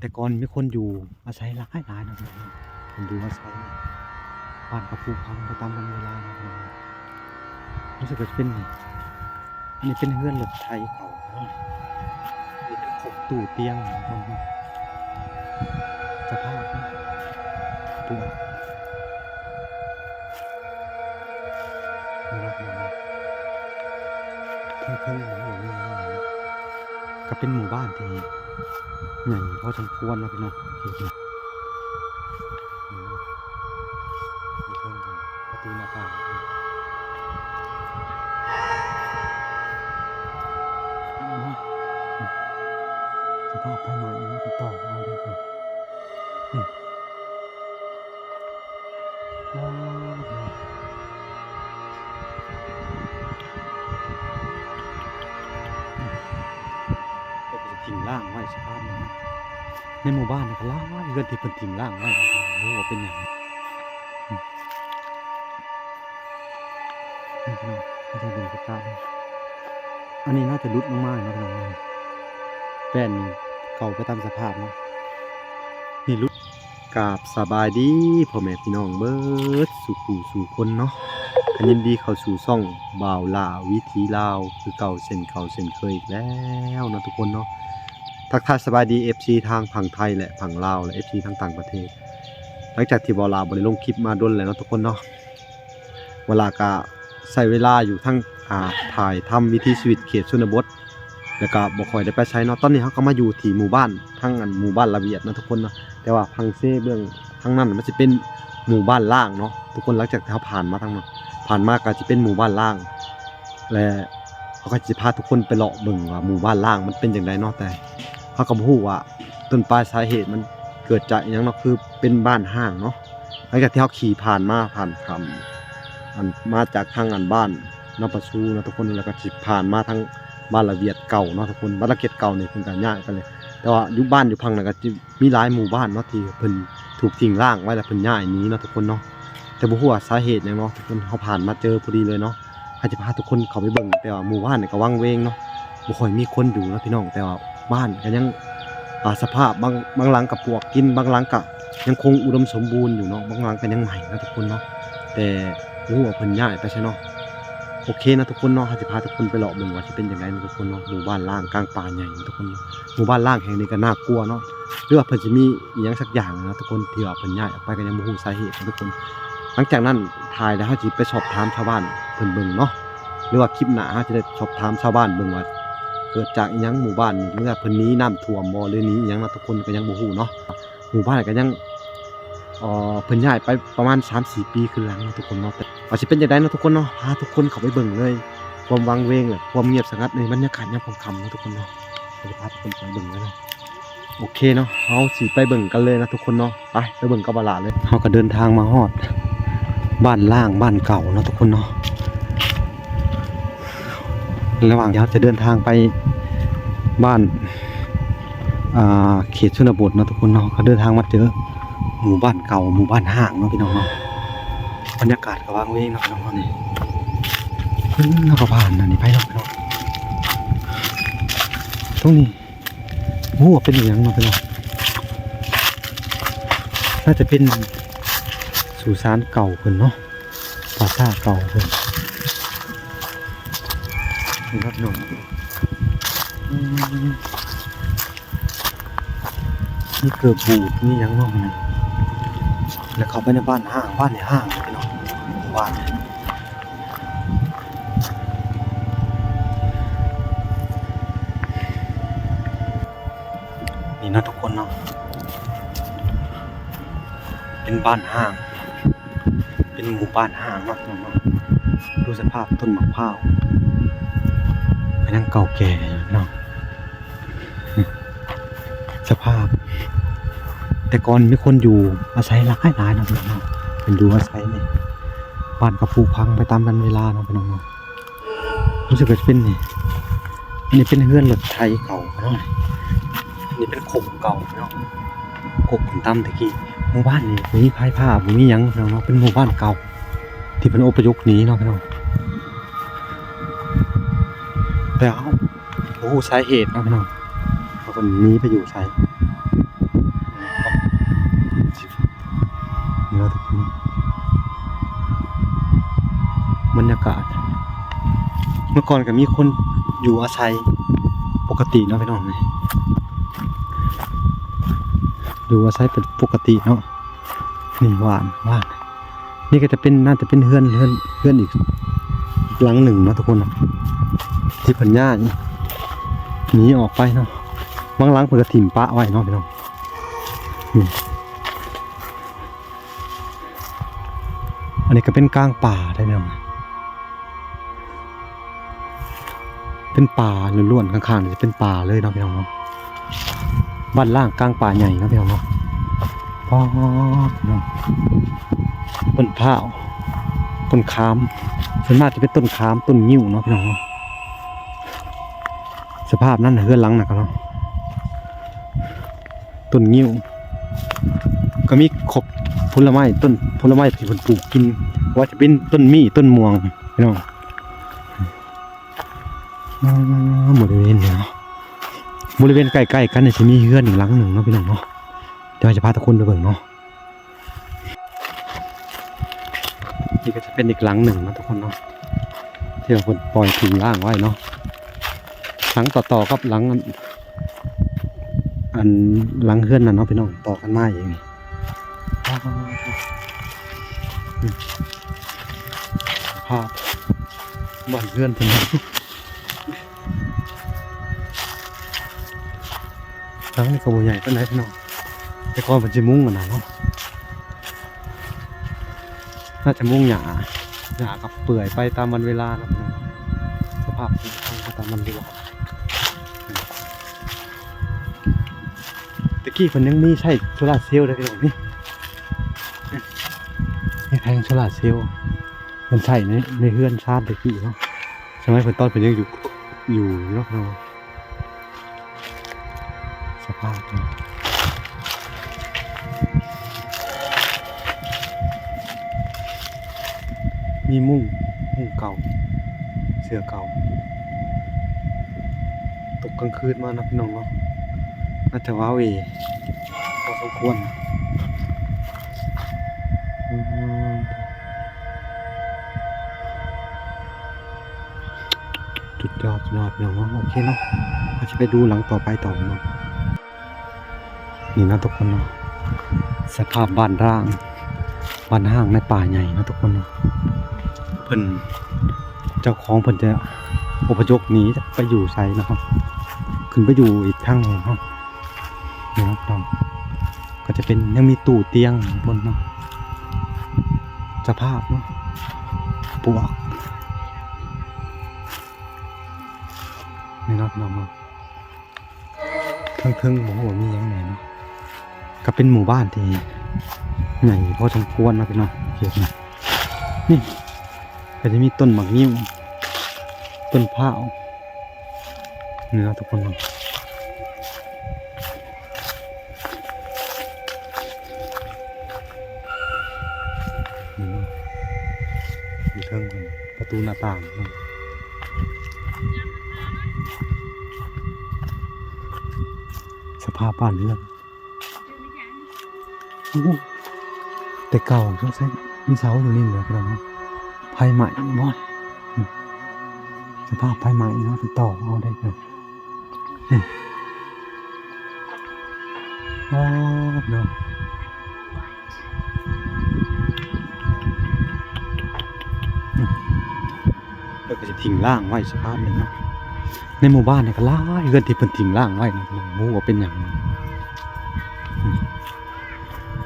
แต่ก่อนมีคนอยู่อาศัยหลายหลายนะพี่น้องคนอยู่อาศัยบ้านกระพูพังไปตามวันเวลานะพี่น้องรู้สึกว่าจะเป็นนี่อันนี้เป็นเฮือนรถไทยเขาเนาะอันนี้เป็นขบตู้เตียงนะพี่น้องสภาพตัวนะพี่องเพิ่งเพิ่งหมู่นี่นก็เป็นหมู่บ้านที่ ใหญ่พอสมควรนะพี่น้องโอเคนี่เพิ่มกันประตูหน้าต่างสภาพภายในนี่ติดต่อเอาได้เลย ในหมู่บ้านนี่ก็ล้านเรือนที่เพิ่นทิ้งร่างไว้โอ้ว่าเป็นหยังอืมนี่พี่น้องไม่ใช่เป็นกระจาอันนี้น่าจะรุดมากๆนะพี่น้องแป้นนี่เก่าไปตามสภาพเนาะนี่รุดกาบสบายดีพ่อแม่พี่น้องเบิดสู่ผู้สู่คนเนาะอันยินดีเข้าสู่ซ่องบ่าวลาววิถีลาว คือเก่าเส้นเก่าเส้นเคยอีกแล้วนะทุกคนเนาะ ทักทายสบายดี FC ทางฝั่งไทยและฝั่งลาวและ FC ทางต่างประเทศ หลังจากที่บอลาวบริลงคลิปมาด้นแล้วเนาะทุกคนเนาะเวลาก็ใช้เวลาอยู่ทั้งอ่าถ่ายทำวิถีชีวิตเขตชนบทแล้วก็บ่ค่อยได้ไปใช้เนาะตอนนี้เขาก็มาอยู่ที่หมู่บ้านทั้งอันหมู่บ้านระเบียบเนะทุกคนเนาะแต่ว่าพังเซ่เบื้องทั้งนั้นมันจะเป็นหมู่บ้านล่างเนาะทุกคนหลังจากที่เขาผ่านมาทั้งนั้นผ่านมาก็จะเป็นหมู่บ้านล่าง และเขาก็จะพาทุกคนไปเลาะเบิ่งว่าหมู่บ้านล่างมันเป็นอย่างไรเนาะแต่ เขาก็บู้ว่าต้นปลายสาเหตุมันเกิดจากอหยังเนาะคือเป็นบ้านห้างเนาะหลังจากที่เขาขี่ผ่านมาผ่านคำอันมาจากทางอันบ้านนปสูนะทุกคนแล้วก็สิผ่านมาทางบ้านระเบียดเก่าเนาะทุกคนบ้านระเกียดเก่านี่เพิ่นก็ย้ากันเลย แต่ว่าอยู่บ้านอยู่พังนั้นก็จะมีหลายหมู่บ้านเนาะที่เพิ่นถูกทิ้งร่างไว้แล้วเพิ่นย้ายนี้เนาะทุกคนเนาะแต่บู้ว่าสาเหตุหยังเนาะทุกคนเขาผ่านมาเจอพอดีเลยเนาะเขาจจะพาทุกคนเขาไปเบิ่งแต่ว่าหมู่บ้านเนี่ยก็วังเวงเนาะบ่ค่อยมีคนอยู่นะพี่น้องแต่ว่า บ้านก็ยังสภาพบางบางหลังกับปวกกินบางหลังกับยังคงอุดมสมบูรณ์อยู่เนาะบางหลังก็ยังใหม่นะทุกคนเนาะแต่รู้ว่าเพิ่นย้ายไปใช่เนาะโอเคนะทุกคนเนาะจะพาทุกคนไปเลาะเบิ่งว่าจะเป็นยังไงนะทุกคนเนาะหมู่บ้านล่างกลางป่าใหญ่ทุกคนเนาะหมู่บ้านล่างแห่งนี้ก็น่ากลัวเนาะหรือว่าเพิ่นจะมีอีหยังสักอย่างนะทุกคนที่ว่าเพิ่นย้ายออกไปก็ยังบ่ฮู้สาเหตุนะทุกคน หลังจากนั้นถ่ายแล้วเราจะไปสอบถามชาวบ้านเพิ่นเบิ่งเนาะหรือว่าคลิปหน้าเราจะได้สอบถามชาวบ้านเบิ่งว่า เกิดจากยังหมู่บ้านนี่เมื่อเพิ่นนี้น้ำท่วมบ่หรือนี้ยังนะทุกคนก็ยังบ่ฮู้เนาะหมู่บ้านก็ยังเอ่อเพิ่นย้ายไปประมาณ 3-4 ปีขึ้นหลังเนาะทุกคนเนาะแต่ว่าสิเป็นจังไดเนาะทุกคนเนาะพาทุกคนเข้าไปเบิ่งเลย ความวังเวงแหละความเงียบสงัดในบรรยากาศยามค่ำๆเนาะทุกคนเนาะเดี๋ยวพาทุกคนไปเบิ่งเลยเนาะโอเคเนาะเฮาสิไปเบิ่งกันเลยนะทุกคนเนาะไปไปเบิ่งกับบาลาเลยเฮาก็เดินทางมาฮอด บ้านล่างบ้านเก่าเนาะทุกคนเนาะ ระหว่างที่เราจะเดินทางไปบ้านเขตชนบทเนาะทุกคนเนาะเขาเดินทางมาเจอหมู่บ้านเก่าหมู่บ้านห่างเนาะพี่น้องเนาะบรรยากาศก็ว่างเว้งเนาะพี่น้องเนาะนี่ขึ้นแล้วก็ผ่านนะนี่ไปเนาะพี่น้องตรงนี้โอ้เป็นอย่างเนาะพี่น้องน่าจะเป็นสุสานเก่าเพิ่นเนาะปราสาทเก่าเพิ่น นี่ครับพี่น้องอืมนี่เกือบบูดนี่ยังนอกนะแล้วเขาไปในบ้านห้างบ้านในห้างพี่น้องบ้านนี่นะทุกคนเนาะเป็นบ้านห้าง เป็นหมู่บ้านห้างเนากคนเนาะดูสภาพต้นมะพร้าว ก็ยังเก่าแก่เนาะสภาพ แต่ก่อนมีคนอยู่อาศัยหลายหลายๆเนาะพี่น้องเป็นอยู่อาศัยนี่บ้านก็ผุพังไปตามกันเวลาเนาะพี่น้องเนาะรู้สึกว่าจะเป็นนี่อันนี้เป็นเฮือนรถไทยเก่าเนาะอันนี้เป็นขบเก่าเนาะขบขุนตั้มตะกี้หมู่บ้านนี่มีพายผ้าบ่มียัน้องเนาะเป็นหมู่บ้านเก่า ที่เป็นอพยพหนีเนาะพี่น้อง แล้วโอ้สาเหตุนะพี่น้องเพราะคนนี้ไปอยู่ใช้เนื้อทุกคนบรรยากาศ เมื่อก่อนก็มีคนอยู่อาศัยปกติเนาะพี่น้องเลยอยู่อาศัยเป็นปกติเนาะนี่หวานว่างนี่ก็จะเป็นน่าจะเป็นเฮือนเฮือนเฮือนอีกหลังหนึ่งนะทุกคนนะ ที่พันย่านี่หนีออกไปเนาะบางหลังเพิ่นก็ถิ่มปะไว้เนาะพี่น้องอันนี้ก็เป็นกลางป่าได้ไหมน้องเป็นป่าล้วนๆข้างๆจะเป็นป่าเลยเนาะพี่น้องเนาะบ้านล่างกลางป่าใหญ่เนาะพี่น้องเนาะพ่อพี่น้องต้นพร้าต้นขามส่วนมากจะเป็นต้นขามต้นงิ้วเนาะพี่น้องเนาะ สภาพนั้นนะเฮือนหลังนะครับเนาะต้นงิ้ว ก็มีครบผลไม้ต้นผลไม้ที่คนปลูกกิน ว่าจะเป็นต้นมี่ต้นม่วงพี่น้องบริเวณเนี่ยเนาะบริเวณใกล้ๆกันเนี่ยจะมีเฮือนอีกหลังหนึ่งเนาะพี่น้องเนาะเดี๋ยวจะพาทุกคนไปเบิ่งเนาะนี่ก็จะเป็นอีกหลังหนึ่งนาะทุกคนเนาะที่เราคนปล่อยทิ้งล่างไว้เนาะ หลังต่อๆกับหลัง อันหลังเฮือนน่ะเนาะพี่น้องต่อกันมาอย่างนี้อ้าวอืมภาพบ้านเฮือนเป็นไงครั้งนี้ก็บ่ใหญ่ปานใดพี่น้องแต่ก่อนมันจะมุ้งกันนะเนาะน่าจะมุ้งหญ้าหญ้ากับเปื่อยไปตามวันเวลานะพี่น้องสภาพทางไปตามวันเวลา กี้เพิ่นยังมีใช้โซลาเซลล์ได้พี่น้องนี่นี่แพงโซลาเซลล์มันใช้ในในเฮือนชาติตะกี้เนาะสมัยเพิ่นตอนเพิ่นยังอยู่อยู่เนาะพี่น้องสภาพมีมุ้งมุ้งเก่า เสื้อเก่า ตกกลางคืนมานะพี่น้องเนาะน่าจะว้าเวอสมค วรจุดยอดสุดยอดพี่น้องเนาะโอเคเนาะเราจะไปดูหลังต่อไปต่อเนาะนี่นะทุกคนเนาะสภาพบ้านร่างบ้านห้างในป่าใหญ่นะทุกคนเนาะเพิ่นเจ้าของเพิ่นจะอพยพหนีไปอยู่ไสนะครับ ขึ้นไปอยู่อีกทางหนึ่งเนาะนี่นะน้อง เป็นยังมีตู้เตียงบนเนาะสภาพเนาะปวกนี่นะน้องเนาะทั้งเทิงๆบอกว่ามียังไงเนาะก็เป็นหมู่บ้านที่ใหญ่พอสมควรนะพี่น้องเขียนนะนี่ก็จะมีต้นหมากนิ้วต้นพร้าวเนื้อทุกคนเนาะ ตูหน้าต่างสภาพบ้านเรือนโอ้โหแต่เก่าสงสัยมีเสาอยู่นี่เหลือพี่น้องเนาะไฟใหม่บ่อยสภาพไฟใหม่เนาะเป็นต่อเอาได้เลยนี่โอ้เนาะ ทิ้งล่างไว้สภาพหนึ่งเนาะในหมู่บ้านเนี่ยก็หลายเกินที่เพิ่นทิ้งร่างไว้นะหมู่ว่าเป็นอย่างนั้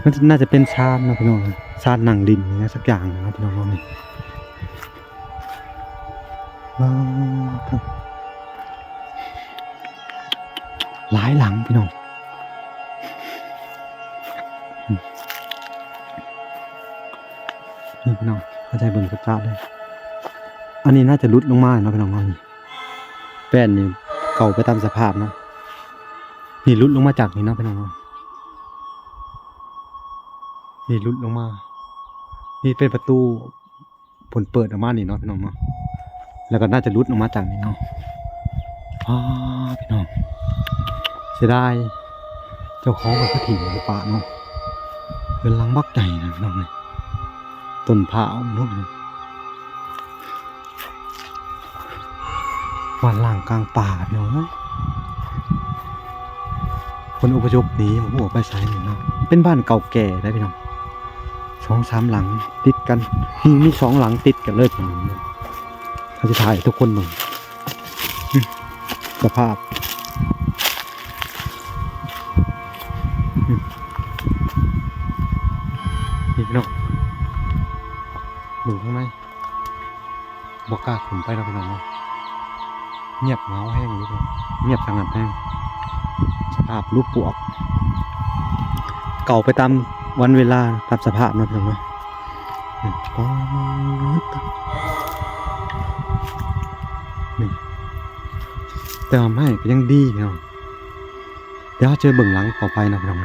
มันน่าจะเป็นชาตินะพี่น้องชาติหนังดินอย่างนี้สักอย่างนะพี่น้องนี่หลายหลังพี่น้องนี่พี่น้องเข้าใจเบิ่งชัดๆเลย อันนี้น่าจะลุดลงมาเนาะพี่น้องเนาะนี่แป้นนี่เก่าไปตามสภาพเนาะนี่รุดลงมาจากนี่เนาะพี่น้องเนาะนี่รุดลงมา นี่เป็นประตูผลเปิดออกมานี่เนาะพี่น้องเนาะแล้วก็น่าจะรุดออกมาจากนี่เนาะอ้าพี่น้องเสียดายเจ้าของกับกระถิ่นหรือป่าเนาะเป็นลังบักใหญ่นะพี่น้องเลยต้นพร้าวเนาะ วันล่างกลางป่าพี่น้องเอ้ยคนอพยพหนีผมบอกไปใช้หนึ่งนะเป็นบ้านเก่าแก่ได้พี่น้องสองสามหลังติดกันมีมีสองหลังติดกันเลยพี่น้องเขาจะถ่ายทุกคนหนึ่งสภาพนี่พี่น้องหนึ่งข้างในบอกกล้าขุนไปแล้วพี่น้อง เงียบเงาแห้งเลยเงียบสงัดแห้งสภาพรูปปวก เก่าไปตามวันเวลาตามสภาพนาะพี่น้องเนาะนี่ป๊อดนี่แต่ว่าไม่ก็ยังดีพี่น้องเดี๋ยวเราเจอเบื้องหลังต่อไปนะพี่น้องเน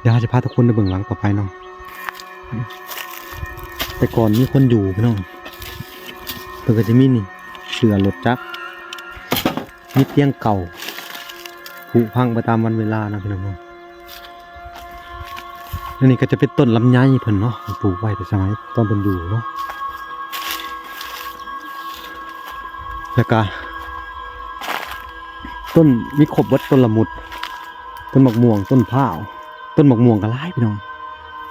เดี๋ยวจะพาทุกคนไปเบื้องหลังต่อไปเนาะแต่ก่อนมีคนอยู่พี่น้อง พื่อก็จะมีนี่เสือรถจักรมีเตียงเก่าผุพังไปตามวันเวลานะพี่น้องอันนี้ก็จะเป็นต้นลำไยเพิ่นเนาะปลูกไว้แต่สมัยตอนเป็นอยู่เนาะแล้วก็ต้นมีครบวัดต้นละมุด ต้นหมะม่วงต้นพ้าวต้นหมกม่วงก็หลายพี่น้อง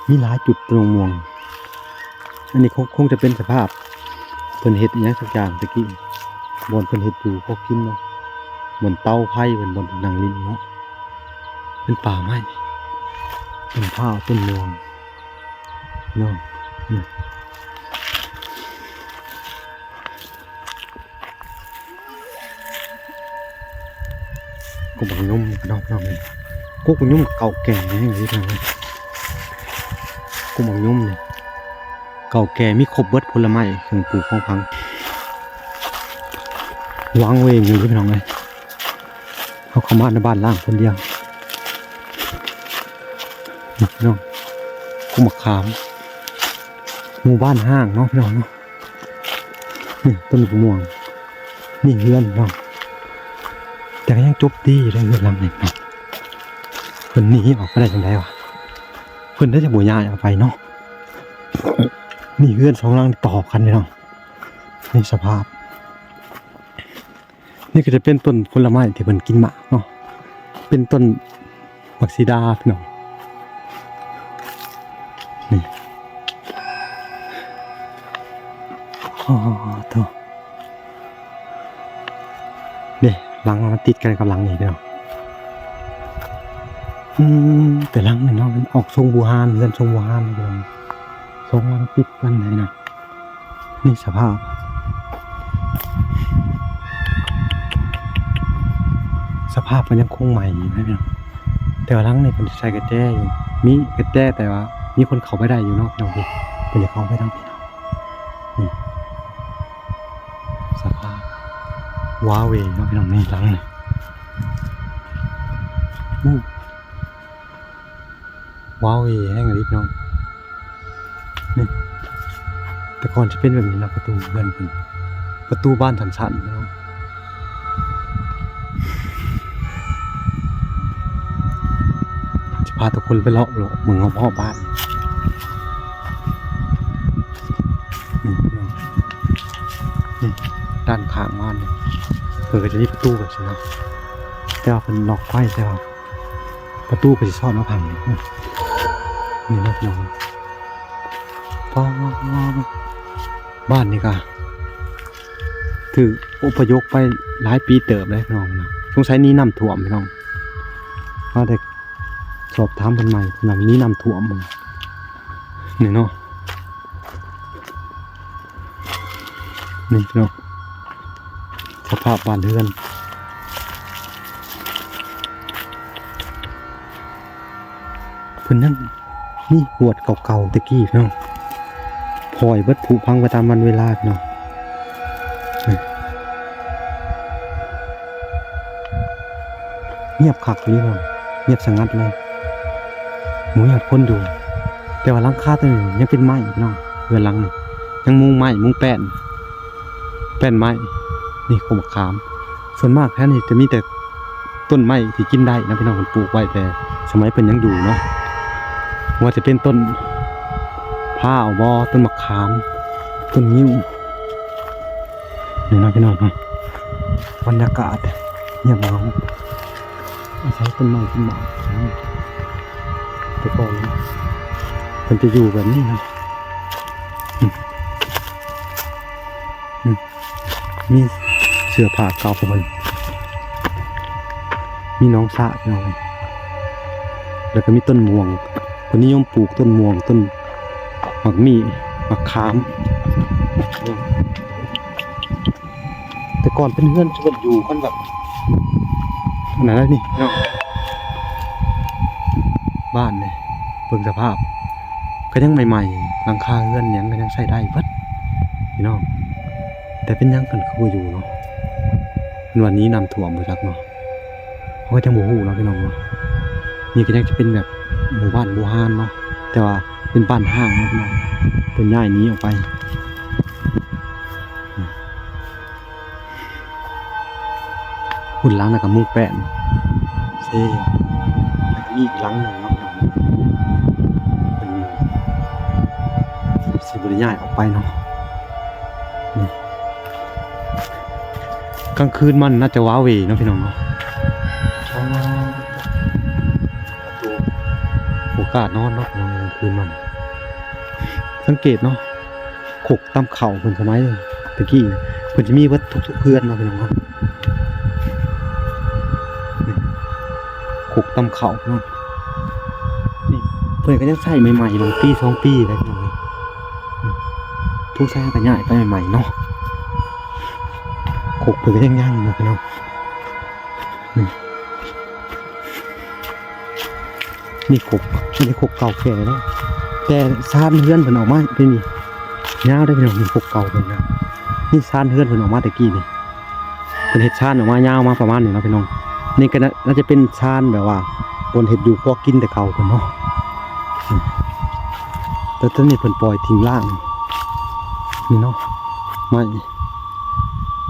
มีหลายจุดต้นหมกม่วง อันนี้คงจะเป็นสภาพ เพิ่นเฮ็ดอหยังสักอย่างตะกี้บนเพิ่นเฮ็ดอยู่พวกกินเนาะบนเต้าไผ่บนบนนางลินเนาะเป็นป่าไม้ต้นข้าวต้นม่วงเนาะนี่ก็บังยมเนาะเนาะนี่กุ๊กมันยุ่มเก่าแก่นี่ย่างนี้ทางนั้นกุ๊กมันยุ่มเนี่ย เก่าแก่มีครบเบิดผลไม้เครื่องปลูกของพังวางเวงอยู่พี่น้องเลยเขาเข้ามาในบ้านล่างคนเดียวนี่พี่น้องกุ๊กมขามหมู่บ้านห้างเนาะพี่น้องเนาะนี่ต้นมะม่วงนี่เฮือนเนาะแต่ก็ยังจบดีอยู่เลยเฮือนหลังนี้เนาะเพิ่นหนีออกไปได้จังไดวะเพิ่นได้จะบ่ย้ายออกไปเนาะ นี่เพื่อนสองลังต่อกันเลยเนาะนี่สภาพ นี่ก็จะเป็นต้นผลไม้ที่เพิ่นกินหมากเนาะเป็นต้นบักซีดาพี่น้องนี่อ๋อโธ่นี่หลังมันติดกันกับหลังนี่พี่น้องอืมแต่หลังนี่เนาะมันออกทรงบูฮานเรือนทรงบูฮานเลย ทรงมันปิดกันเลยนะนี่สภาพ สภาพมันยังคงใหม่อยู่นะพี่น้องแต่ว่าลังนี่เป็นใช้กระแจอยู่มีกระแจแต่ว่า มีคนเข้าไปได้อยู่เนาะพี่น้องพี่เป็นจะเข้าไปทางพี่น้องนี่สภาพว้าเวเนะพี่น้องนี่ลังนี่ว้าวแห้งเลยพี่น้อง นี่แต่ก่อนจะเป็นแบบนี้นะประตูเงินเป็นประตูบ้านสันๆนะจะพาทุกคนไปเลาะเลาะเมืองของพ่อบ้านนี่นี่ด้านข้างบ้านเนี่ยเปิดจะมีประตูแบบนี้นะแต่ว่าเป็นล็อกไว้แต่ว่าประตูไปสิซ่อนเอาพังนี่นี่นะพี่น้อง ป้าบ้านนี่ก็ถืออพยพไปหลายปีเติบเลยพี่น้องนะสงสัยนี้น้ำท่วมพี่น้องว่าแต่สอบถามเพิ่นใหม่นำนี้น้ำท่วมมันนี่เนาะนี่พี่น้องสภาพบ้านเรือนเพิ่นนั่นนี่หวดเก่าๆตะกี้พี่น้อง พอยเบิดผุพังไปตามวันเวลาพี่น้องนี่เงียบคักเลยพี่น้องเงียบสงัดเลยหมูหยาดคนดู แต่ว่าลังคาตัวนี้ยังเป็นไม้พี่น้องเรือนลังนี่ยังมุงไม้มุงแป้น แป้นไม้นี่ขมขาม ส่วนมากแค่นี้จะมีแต่ต้นไม้ที่กินได้นะพี่น้องมันปลูกไว้แต่ สมัยเพิ่นยังอยู่เนาะว่าจะเป็นต้น ผ้าวบอต้นมะขาม ต้นยิ้วนี่นะพี่น้องนะบรรยากาศเงียบเหงาอาศัยต้นไม้ต้นหมากแต่ก่อนเพิ่นจะอยู่แบบนี้นะมีเสื้อผ้าเก่าของมันมีน้องสะพี่น้องแล้วก็มีต้นม่วงคนนิยมปลูกต้นม่วงต้น หมักมีหมักขาม แต่ก่อนเป็นเพื่อนชวนอยู่กันแบบขนาดนั้นนี่เนาะบ้านเนี่ยเบิ่งสภาพ ก็ยังใหม่ๆหลังคาเรือนหยังก็ยังใช้ได้เบิดพี่น้องแต่เป็นหยังกันคือบ่อยู่เนาะเป็นวันนี้น้ำท่วมบ่จักเนาะเขาก็จังบ่ฮู้เนาะพี่น้องเนาะนี่ก็ยังจะเป็นแบบหมู่บ้านโบราณเนาะแต่ว่า เป็นบ้านห้างเนาะพี่น้องเป็นย้ายหนี้ออกไปหุ่นหล้างแล้วก็มุงแปะเซ่แล้วก็มีอีกหลังหนึ่งเนาะพี่น้องเป็นสิบริย้ายออกไปเนาะนี่กลางคืนมันน่าจะว้าเหวเนาะพี่น้องเนาะโอกาสนอนเนาะนอนกลาง คืนมันสังเกตเนาะขกตามเข่าเพิ่นสมัยตะกี้เพิ่นจะมีเบิดทุกๆเพื่อนเนาะพี่น้องเนาขกตามเข่าเนาะนี่เพิ่อนก็ยังใส่ใหม่ๆลงปีสองปีเลยพี่น้องเอ้ยทุกใส่ก็ย้ายไปใหม่ๆเนาะขกเพิ่อนก็ยังย่างอยู่พี่น้อง นี่ขกนนี้ขกเก่าแก่แล้วแต่ซานเฮือนเพิ่นออกมาเป็นนี่ยาวได้พี่น้องนี่ขกเก่าเพิ่นนะนี่ซานเฮือนเพิ่นออกมาต่กี้นี่เพิ่นเฮ็ดซานออกมายาวมาประมาณนี้เนาะพี่น้องนี่ก็น่าจะเป็นซานแบบว่าบนเฮ็ดอยู่พอกินแต่เก่าเพิ่นเนาะแต่ตอนนี้เพิ่นปล่อยทิ้งล่างนี่เนาะไม่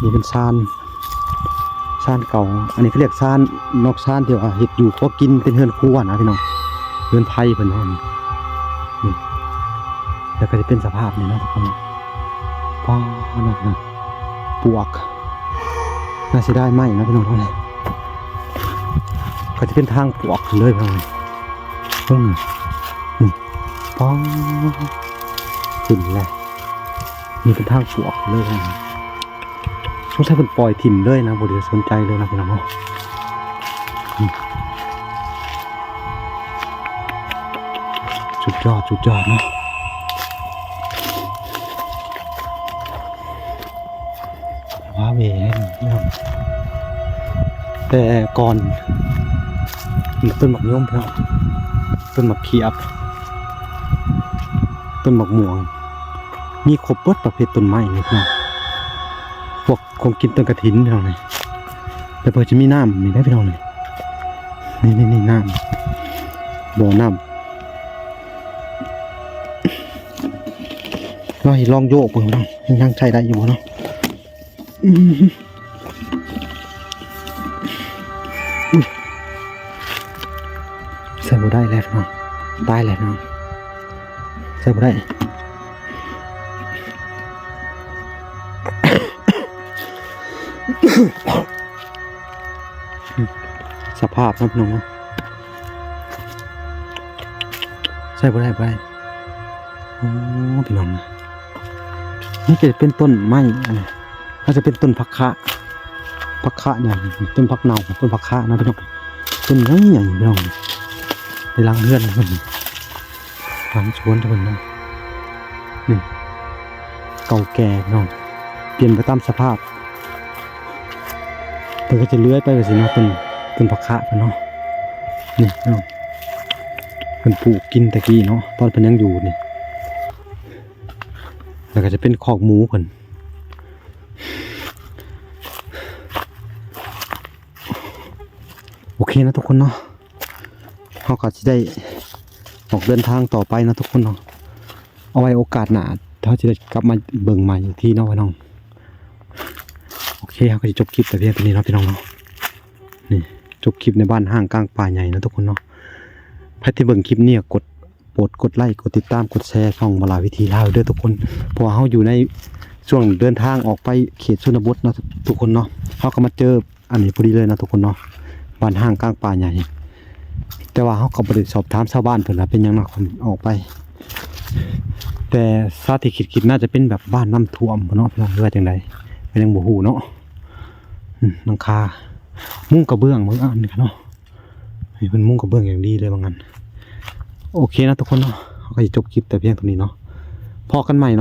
นี่เป็นซานซานเก่า อันนี้เขาเรียกซานนอกซานที่ว่าเฮ็ดอยู่พอกินเป็นเฮือนครัวนะพี่น้อง เรือนไผ่เพิ่นเนาะนี่แล้วก็จะเป็นสภาพนี่นะทุกคนป้าเนาะนะปวก น่าเสียดายไหมนะพี่น้องเท่าไหร่ก็จะเป็นทางปวกเลยพี่น้องอืมนี่ป้าขึ้นเลยนี่เป็นทางปวกเลยพี่น้องสงสัยเป็นปล่อยถิ่มเลยนะบ่ได้สนใจเลยนะพี่น้องเนาะ สุดยอดสุดยอดนะว้าเวเยี่ยมแต่ก่อนมีต้นหมักย่อมเพื่อต้นหมักเขียบต้นหมักม่วง มีครบเบิดประเภทต้นไม้นี่เนาะพวกของกินต้นกระถินพี่น้องเลยแต่เพื่อจะมีน้ำมีได้พี่น้องเลยนี่นี่นี่น้ำบ่อน้ำ เราให้ลองโยกเบิ่งเนาะยังใช้ได้อยู่บ่เนาะอื้อหืออุ้ยใส่บ่ได้แล้วเนาะตายแล้วเนาะใส่บ่ได้สภาพนะพี่น้องเนาะใส่บ่ได้บ่ได้โอ้พี่น้องนะ นี่จะเป็นต้นไม้อันนี้ก็จะเป็นต้นพักคะพักคะเนี่ยต้นพักเน่าต้นพักคะนะพี่น้องต้นใหญ่ใหญ่พี่น้องในรังเรือนมันหลังสวนทุกคนเนาะนี่เก่าแก่น้องเปลี่ยนไปตามสภาพเพิ่นก็จะเลื้อยไปแบบนี้เนาะต้นต้นพักคะเพิ่นาะนี่พี่น้องเพิ่นปลูกกินตะกี้เนาะตอนเพิ่นยังอยู่นี่ แล้วก็จะเป็นคอกหมูเพิ่นโอเคนะทุกคนเนาะเราก็จะได้ออกเดินทางต่อไปนะทุกคนเนาะเอาไว้โอกาสหนาเขาจะได้กลับมาเบิ่งใหม่อีกที่นาะพี่น้องโอเคเราก็จะจบคลิปแต่เพียงเท่านี้นะพี่น้องเนาะนี่จบคลิปในบ้านห้างกลางป่าใหญ่นะทุกคนเนาะใครที่เบิ่งคลิปนี้กด ดกดไลค์กดติดตามกดแชร์ช่องบลาวิธีลาวเด้อทุกคนเพราะว่าเฮาอยู่ในช่วงเดินทางออกไปเขตชนบทนะทุกคนเนาะเฮาก็มาเจออันนี้พอดีเลยนะทุกคนเนาะบ้านห้างกลางป่าใหญ่แต่ว่าเฮาก็บ่ได้สอบถามชาวบ้านเพิ่นว่าเป็นยังเนาะคนออกไป แต่สาธิตคิดๆน่าจะเป็นแบบบ้านน้ำท่วมเนาะพี่น้องหรือว่าจังไดก็นยังบ่ฮู้เนาะอืมหลังคา มุ้งกระเบื้องบางอันกันเนาะนี่เป็นมุ้งกระเบื้องอย่างดีเลยบางอัน โอเคนะทุกคนเนาะก็จะจบคลิปแต่เพียงเท่านี้เนาะพอกันใหม่เนาะ